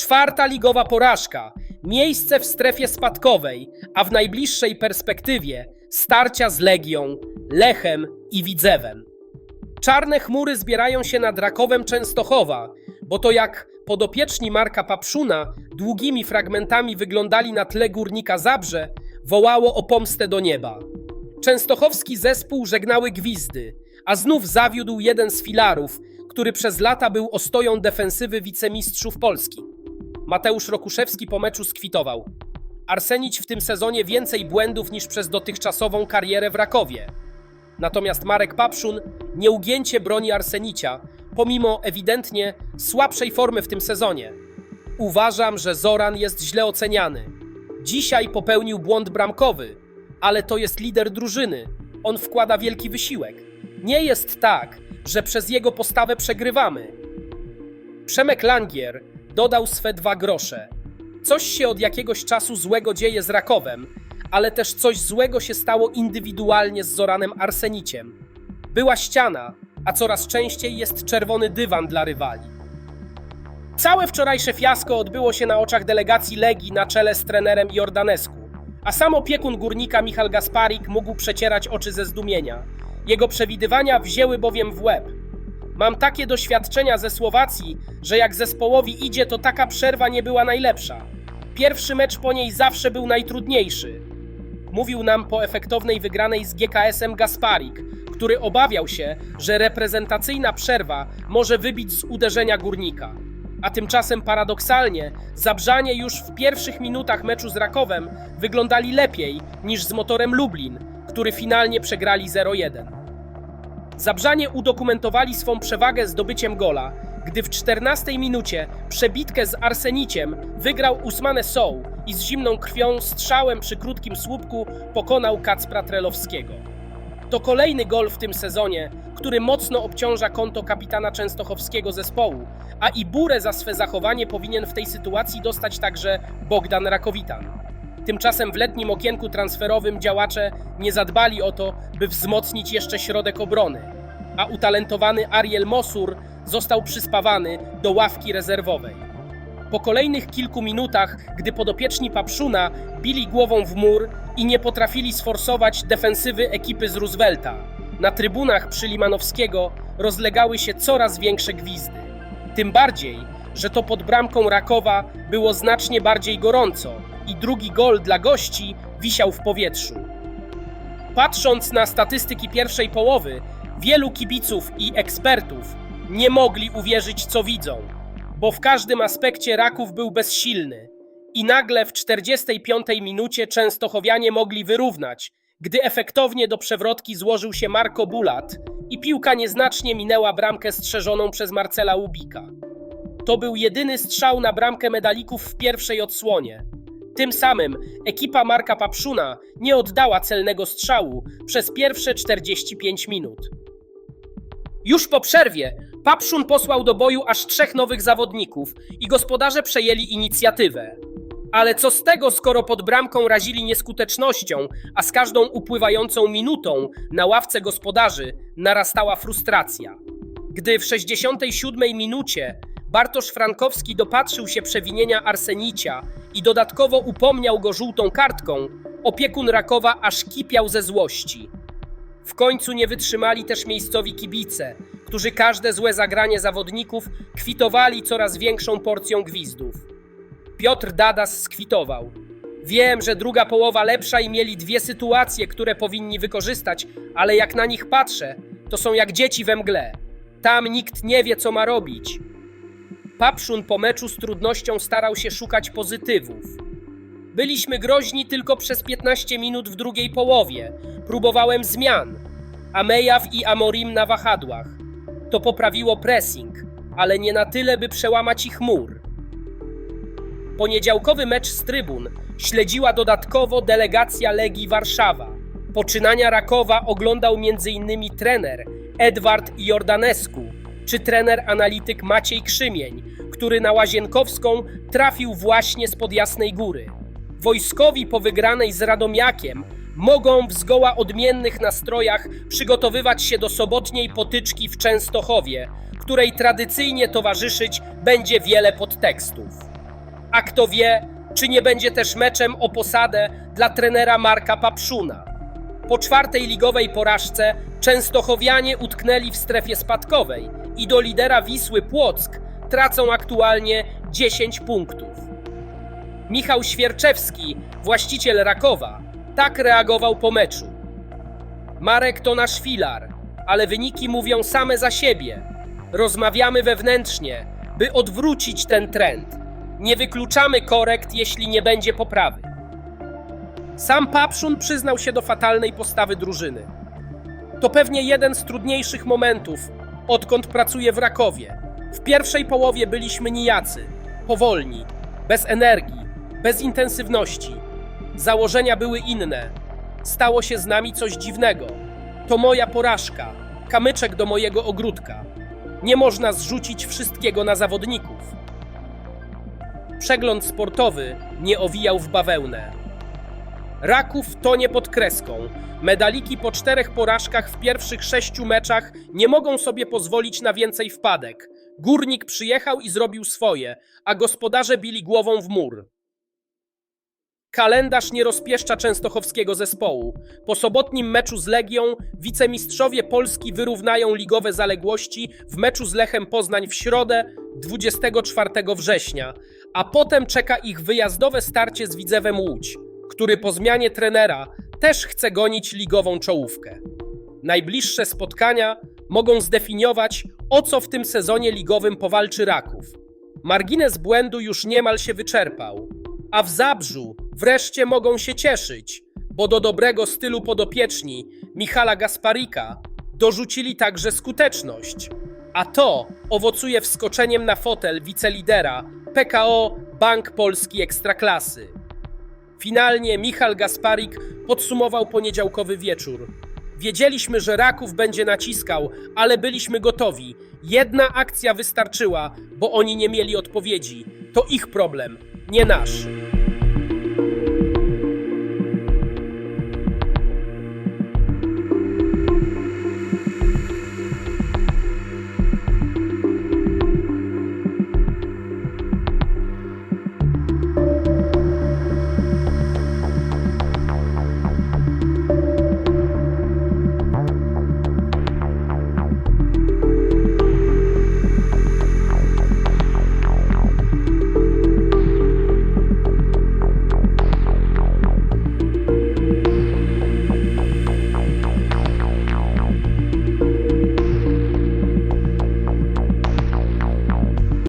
Czwarta ligowa porażka, miejsce w strefie spadkowej, a w najbliższej perspektywie starcia z Legią, Lechem i Widzewem. Czarne chmury zbierają się nad Rakowem Częstochowa, bo to jak podopieczni Marka Papszuna długimi fragmentami wyglądali na tle górnika Zabrze, wołało o pomstę do nieba. Częstochowski zespół żegnały gwizdy, a znów zawiódł jeden z filarów, który przez lata był ostoją defensywy wicemistrzów Polski. Mateusz Rokuszewski po meczu skwitował. Arsenić w tym sezonie więcej błędów niż przez dotychczasową karierę w Rakowie. Natomiast Marek Papszun nieugięcie broni Arsenicia, pomimo ewidentnie słabszej formy w tym sezonie. Uważam, że Zoran jest źle oceniany. Dzisiaj popełnił błąd bramkowy, ale to jest lider drużyny. On wkłada wielki wysiłek. Nie jest tak, że przez jego postawę przegrywamy. Przemek Langier dodał swe dwa grosze. Coś się od jakiegoś czasu złego dzieje z Rakowem, ale też coś złego się stało indywidualnie z Zoranem Arseniciem. Była ściana, a coraz częściej jest czerwony dywan dla rywali. Całe wczorajsze fiasko odbyło się na oczach delegacji Legii na czele z trenerem Jordanesku, a sam opiekun górnika Michal Gasparik mógł przecierać oczy ze zdumienia. Jego przewidywania wzięły bowiem w łeb. Mam takie doświadczenia ze Słowacji, że jak zespołowi idzie, to taka przerwa nie była najlepsza. Pierwszy mecz po niej zawsze był najtrudniejszy. Mówił nam po efektownej wygranej z GKS-em Gasparik, który obawiał się, że reprezentacyjna przerwa może wybić z uderzenia górnika. A tymczasem paradoksalnie Zabrzanie już w pierwszych minutach meczu z Rakowem wyglądali lepiej niż z motorem Lublin, który finalnie przegrali 0-1. Zabrzanie udokumentowali swą przewagę zdobyciem gola, gdy w 14 minucie przebitkę z Arseniciem wygrał Usmane Soł i z zimną krwią strzałem przy krótkim słupku pokonał Kacpra Trelowskiego. To kolejny gol w tym sezonie, który mocno obciąża konto kapitana częstochowskiego zespołu, a i burę za swe zachowanie powinien w tej sytuacji dostać także Bogdan Rakowitan. Tymczasem w letnim okienku transferowym działacze nie zadbali o to, by wzmocnić jeszcze środek obrony, a utalentowany Ariel Mosur został przyspawany do ławki rezerwowej. Po kolejnych kilku minutach, gdy podopieczni Papszuna bili głową w mur i nie potrafili sforsować defensywy ekipy z Roosevelta, na trybunach przy Limanowskiego rozlegały się coraz większe gwizdy. Tym bardziej, że to pod bramką Rakowa było znacznie bardziej gorąco i drugi gol dla gości wisiał w powietrzu. Patrząc na statystyki pierwszej połowy, wielu kibiców i ekspertów nie mogli uwierzyć, co widzą, bo w każdym aspekcie Raków był bezsilny. I nagle w 45 minucie Częstochowianie mogli wyrównać, gdy efektownie do przewrotki złożył się Marco Bulat i piłka nieznacznie minęła bramkę strzeżoną przez Marcela Łubika. To był jedyny strzał na bramkę medalików w pierwszej odsłonie. Tym samym ekipa Marka Papszuna nie oddała celnego strzału przez pierwsze 45 minut. Już po przerwie Papszun posłał do boju aż trzech nowych zawodników i gospodarze przejęli inicjatywę. Ale co z tego, skoro pod bramką razili nieskutecznością, a z każdą upływającą minutą na ławce gospodarzy narastała frustracja. Gdy w 67 minucie Bartosz Frankowski dopatrzył się przewinienia Arsenicia i dodatkowo upomniał go żółtą kartką, opiekun Rakowa aż kipiał ze złości. W końcu nie wytrzymali też miejscowi kibice, którzy każde złe zagranie zawodników kwitowali coraz większą porcją gwizdów. Piotr Dadas skwitował. Wiem, że druga połowa lepsza i mieli dwie sytuacje, które powinni wykorzystać, ale jak na nich patrzę, to są jak dzieci we mgle. Tam nikt nie wie, co ma robić. Papszun po meczu z trudnością starał się szukać pozytywów. Byliśmy groźni tylko przez 15 minut w drugiej połowie. Próbowałem zmian. Amejaw i Amorim na wahadłach. To poprawiło pressing, ale nie na tyle, by przełamać ich mur. Poniedziałkowy mecz z trybun śledziła dodatkowo delegacja Legii Warszawa. Poczynania Rakowa oglądał m.in. trener Edward Jordanescu czy trener analityk Maciej Krzymień, który na Łazienkowską trafił właśnie spod Jasnej Góry. Wojskowi po wygranej z Radomiakiem mogą w zgoła odmiennych nastrojach przygotowywać się do sobotniej potyczki w Częstochowie, której tradycyjnie towarzyszyć będzie wiele podtekstów. A kto wie, czy nie będzie też meczem o posadę dla trenera Marka Papszuna. Po czwartej ligowej porażce Częstochowianie utknęli w strefie spadkowej i do lidera Wisły Płock tracą aktualnie 10 punktów. Michał Świerczewski, właściciel Rakowa, tak reagował po meczu. Marek to nasz filar, ale wyniki mówią same za siebie. Rozmawiamy wewnętrznie, by odwrócić ten trend. Nie wykluczamy korekt, jeśli nie będzie poprawy. Sam Papszun przyznał się do fatalnej postawy drużyny. To pewnie jeden z trudniejszych momentów, odkąd pracuję w Rakowie. W pierwszej połowie byliśmy nijacy, powolni, bez energii, bez intensywności. Założenia były inne. Stało się z nami coś dziwnego. To moja porażka, kamyczek do mojego ogródka. Nie można zrzucić wszystkiego na zawodników. Przegląd sportowy nie owijał w bawełnę. Raków tonie pod kreską. Medaliki po czterech porażkach w pierwszych sześciu meczach nie mogą sobie pozwolić na więcej wpadek. Górnik przyjechał i zrobił swoje, a gospodarze bili głową w mur. Kalendarz nie rozpieszcza częstochowskiego zespołu. Po sobotnim meczu z Legią wicemistrzowie Polski wyrównają ligowe zaległości w meczu z Lechem Poznań w środę 24 września, a potem czeka ich wyjazdowe starcie z Widzewem Łódź, który po zmianie trenera też chce gonić ligową czołówkę. Najbliższe spotkania mogą zdefiniować, o co w tym sezonie ligowym powalczy Raków. Margines błędu już niemal się wyczerpał, a w Zabrzu wreszcie mogą się cieszyć, bo do dobrego stylu podopieczni Michala Gasparika dorzucili także skuteczność. A to owocuje wskoczeniem na fotel wicelidera PKO Bank Polski Ekstraklasy. Finalnie Michal Gasparik podsumował poniedziałkowy wieczór. Wiedzieliśmy, że Raków będzie naciskał, ale byliśmy gotowi. Jedna akcja wystarczyła, bo oni nie mieli odpowiedzi. To ich problem, nie nasz.